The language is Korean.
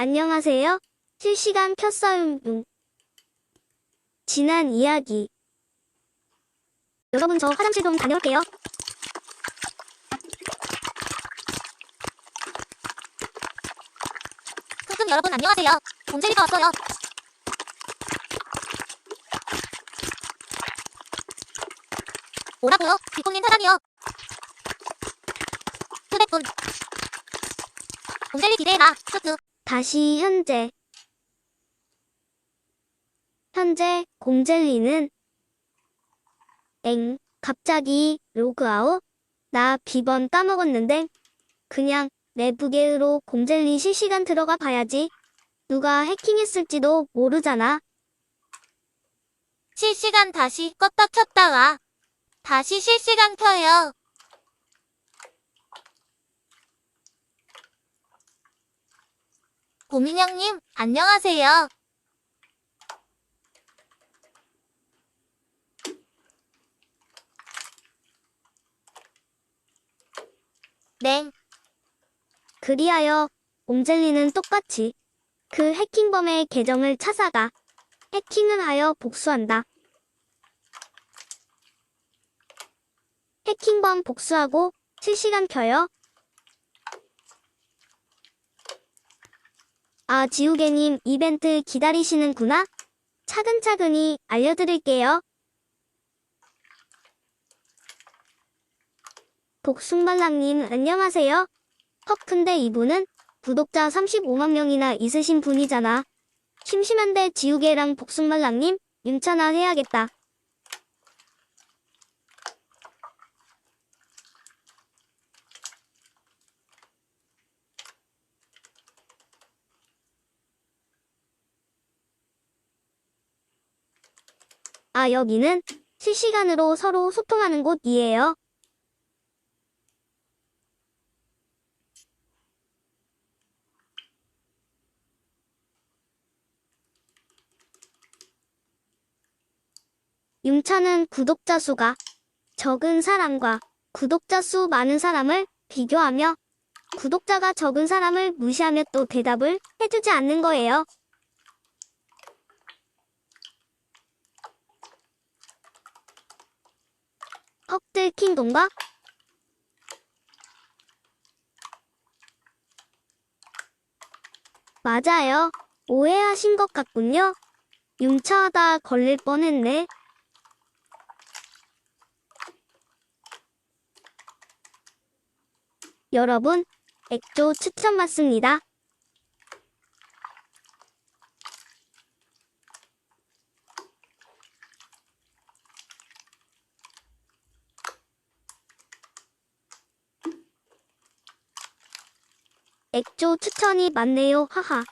안녕하세요. 실시간 켰어요. 음. 지난 이야기. 여러분 저 화장실 좀 다녀올게요. 킁킁 여러분 안녕하세요. 곰젤리가 왔어요. 뭐라고요? 비콩님 사장이요. 휴대폰. 곰젤리 기대해라. 크크. 다시 현재. 현재 공젤리는 엥 갑자기 로그아웃? 나 비번 까먹었는데 그냥 내부계로 공젤리 실시간 들어가 봐야지. 누가 해킹했을지도 모르잖아. 실시간 다시 껐다 켰다가 다시 실시간 켜요. 고민형님, 안녕하세요. 네, 그리하여 옴젤리는 똑같이 그 해킹범의 계정을 찾아가 해킹을 하여 복수한다. 해킹범 복수하고 실시간 켜요. 아, 지우개님 이벤트 기다리시는구나? 차근차근히 알려드릴게요. 복숭말랑님 안녕하세요. 헉 근데 이분은 구독자 35만 명이나 있으신 분이잖아. 심심한데 지우개랑 복숭말랑님 윤찬아 해야겠다. 아 여기는 실시간으로 서로 소통하는 곳이에요. 윤차는 구독자 수가 적은 사람과 구독자 수 많은 사람을 비교하며 구독자가 적은 사람을 무시하며 또 대답을 해주지 않는 거예요. 헉 들킨 건가? 맞아요. 오해하신 것 같군요. 윤차하다 걸릴 뻔했네. 여러분, 액조 추천 맞습니다. 액조 추천이 맞네요. 하하.